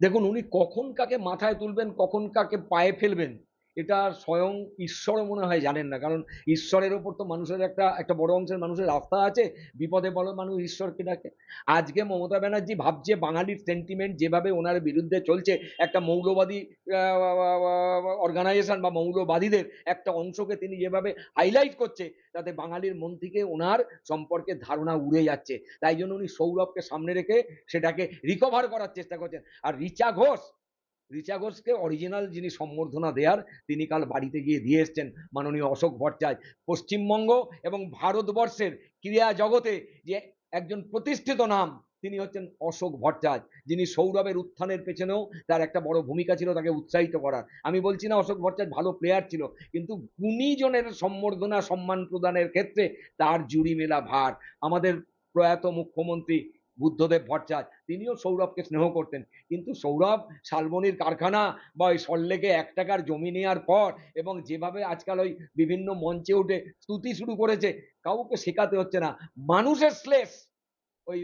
দেখুন, উনি কখন কাকে মাথায় তুলবেন, কখন কাকে পায়ে ফেলবেন, এটা স্বয়ং ঈশ্বরও মনে হয় জানেন না। কারণ ঈশ্বরের ওপর তো মানুষের একটা একটা বড় অংশের মানুষের আস্থা আছে, বিপদে বলো মানুষ ঈশ্বরকে ডাকে। আজকে মমতা ব্যানার্জি ভাবছে, বাঙালির সেন্টিমেন্ট যেভাবে ওনার বিরুদ্ধে চলছে, একটা মৌলবাদী অর্গানাইজেশন বা মৌলবাদীদের একটা অংশকে তিনি যেভাবে হাইলাইট করছে, তাতে বাঙালির মন থেকে ওনার সম্পর্কে ধারণা উড়ে যাচ্ছে। তাই জন্য উনি সৌরভকে সামনে রেখে সেটাকে রিকভার করার চেষ্টা করছেন। আর রিচা ঘোষ, রিচা ঘোষকে অরিজিনাল যিনি সম্বর্ধনা দেয়ার, তিনি কাল বাড়িতে গিয়ে দিয়ে এসছেন মাননীয় অশোক ভট্টাচার্য। পশ্চিমবঙ্গ এবং ভারতবর্ষের ক্রীড়া জগতে যে একজন প্রতিষ্ঠিত নাম তিনি হচ্ছেন অশোক ভট্টাচার্য, যিনি সৌরভের উত্থানের পেছনেও তার একটা বড় ভূমিকা ছিল তাকে উৎসাহিত করার। আমি বলছি না অশোক ভট্টাচার্য ভালো প্লেয়ার ছিল, কিন্তু গুণীজনের সম্বর্ধনা, সম্মান প্রদানের ক্ষেত্রে তার জুড়ি মেলা ভার। আমাদের প্রয়াত মুখ্যমন্ত্রী বুদ্ধদেব ভট্টাচার্য, তিনিও সৌরভকে স্নেহ করতেন। কিন্তু সৌরভ শালবনির কারখানা বা ওই সল্লেকে এক টাকার জমি নেওয়ার পর এবং যেভাবে আজকাল ওই বিভিন্ন মঞ্চে উঠে স্তুতি শুরু করেছে, কাউকে শেখাতে হচ্ছে না। মানুষের শ্লেষ ওই